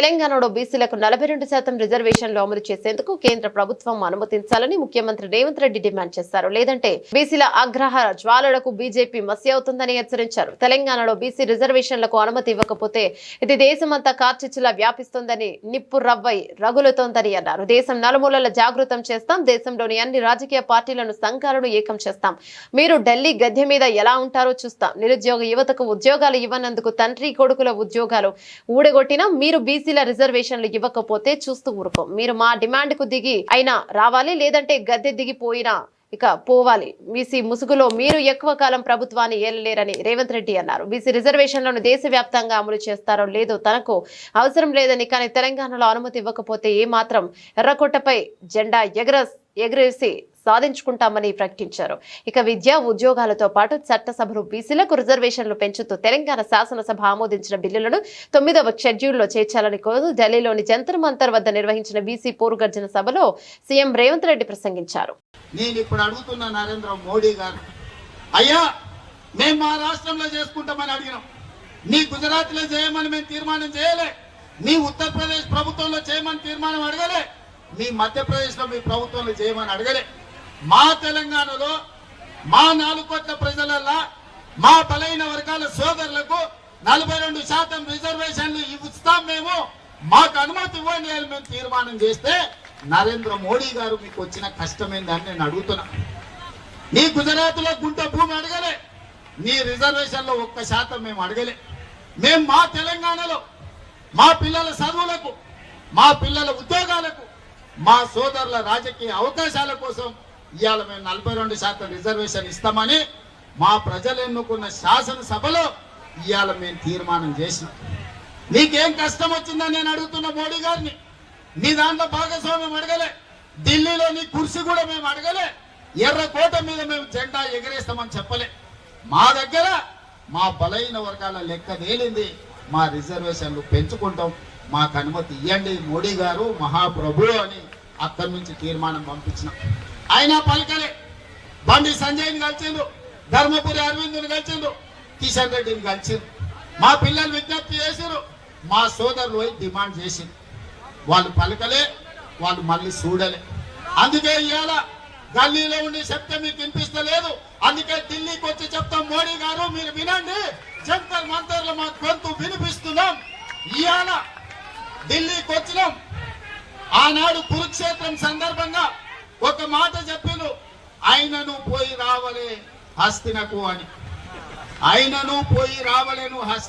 తెలంగాణలో బీసీలకు నలభై రెండు శాతం రిజర్వేషన్లు అమలు చేసేందుకు కేంద్ర ప్రభుత్వం అనుమతించాలని ముఖ్యమంత్రి రేవంత్ రెడ్డి డిమాండ్ చేశారు. లేదంటే బీసీల ఆగ్రహ జ్వాలలకు బీజేపీ మసి అవుతుందని హెచ్చరించారు. తెలంగాణలో బీసీ రిజర్వేషన్లకు అనుమతి ఇవ్వకపోతే ఇది దేశమంతా కార్చిచ్చులా వ్యాపిస్తుందని నిప్పు రవ్వై రగులుతోందని అన్నారు. దేశం నలుమూలల జాగృతం చేస్తాం. దేశంలోని అన్ని రాజకీయ పార్టీలను సంఘాలను ఏకం చేస్తాం. మీరు ఢిల్లీ గద్దె మీద ఎలా ఉంటారో చూస్తాం. నిరుద్యోగ యువతకు ఉద్యోగాలు ఇవ్వనందుకు తండ్రి కొడుకుల ఉద్యోగాలు ఊడగొట్టినా మీరు బీసీ బీసీల రిజర్వేషన్లు ఇవ్వకపోతే చూస్తూ ఊరుకోం మీరు మా డిమాండ్కు దిగి అయినా రావాలి లేదంటే గద్దె దిగిపోయినా ఇక పోవాలి. బీసీ ముసుగులో మీరు ఎక్కువ కాలం ప్రభుత్వాన్ని ఏలలేరని రేవంత్ రెడ్డి అన్నారు. బీసీ రిజర్వేషన్లను దేశవ్యాప్తంగా అమలు చేస్తారో లేదో తనకు అవసరం లేదని కానీ తెలంగాణలో అనుమతి ఇవ్వకపోతే ఏ మాత్రం ఎర్రకోటపై జెండా ఎగర ఎగరేసి సాధించుకుంటామని ప్రకటించారు. ఇక విద్య ఉద్యోగాలతో పాటు చట్టసభలు బీసీలకు రిజర్వేషన్లు పెంచుతూ తెలంగాణ శాసనసభ ఆమోదించిన బిల్లులను తొమ్మిదవ షెడ్యూల్లో చేర్చాలని కోరు ఢిల్లీలోని జంతర్ మంతర్ వద్ద నిర్వహించిన బీసీ పోరుగర్జన సభలో సీఎం రేవంత్ రెడ్డి ప్రసంగించారు. నేను ఇప్పుడు అడుగుతున్న నరేంద్ర మోడీ గారు అయ్యా మేము మా రాష్ట్రంలో చేసుకుంటామని అడిగినాం. నీ గుజరాత్లో చేయమని మేము తీర్మానం చేయలే. నీ ఉత్తరప్రదేశ్ ప్రభుత్వంలో చేయమని తీర్మానం అడగలే. మీ మధ్యప్రదేశ్లో మీ ప్రభుత్వంలో చేయమని అడగలే. మా తెలంగాణలో మా నాలుగు కోట్ల ప్రజలల్లా మా బలైన వర్గాల సోదరులకు నలభై రెండు శాతం రిజర్వేషన్లు ఇస్తాం మేము. మాకు అనుమతి ఇవ్వండి అని మేము తీర్మానం చేస్తే నరేంద్ర మోడీ గారు మీకు వచ్చిన కష్టమైందని నేను అడుగుతున్నా. నీ గుజరాత్లో గుంట భూమి అడగలే. నీ రిజర్వేషన్లో ఒక్క శాతం మేము అడగలే. మేము మా తెలంగాణలో మా పిల్లల చదువులకు మా పిల్లల ఉద్యోగాలకు మా సోదరుల రాజకీయ అవకాశాల కోసం ఇవాళ మేము నలభై రెండు శాతం రిజర్వేషన్ ఇస్తామని మా ప్రజలు ఎన్నుకున్న శాసనసభలో ఇవాళ మేము తీర్మానం చేసినాం. నీకేం కష్టం వచ్చిందని నేను అడుగుతున్న మోడీ గారిని నీ దాంట్లో భాగస్వామ్యం అడగలే. ఢిల్లీలో నీ కుర్సీ కూడా మేము అడగలే. ఎర్ర కోట మీద మేము జెండా ఎగరేస్తామని చెప్పలే. మా దగ్గర మా బలైన వర్గాల లెక్క తేలింది. మా రిజర్వేషన్లు పెంచుకుంటాం. మాకు అనుమతి ఇవ్వండి మోడీ గారు మహాప్రభు అని అక్కడి నుంచి తీర్మానం పంపించినాం. ఆయన పలకలే. బండి సంజయ్ని కలిసిండు ధర్మపురి అరవింద్ని కలిసిండు కిషన్ రెడ్డిని కలిసిండు. మా పిల్లలు విజ్ఞప్తి చేసిరు మా సోదరులు పోయి డిమాండ్ చేసింది వాళ్ళు పలకలే వాళ్ళు మళ్ళీ చూడలే. అందుకే ఇవాళ గల్లీలో ఉండి చెప్తే మీకు వినిపిస్తలేదు. అందుకే ఢిల్లీకి వచ్చి చెప్తాం మోడీ గారు మీరు వినండి. జంతర్ మంతర్లు మా గొంతు వినిపిస్తున్నాం. ఇవాళ ఢిల్లీకి వచ్చినాం. ఆనాడు కురుక్షేత్రం సందర్భంగా ఒక మాట చెప్పిను ఆయనను పోయి రావలే హస్తినకు అని. ఆయనను పోయి రావలేను హస్తి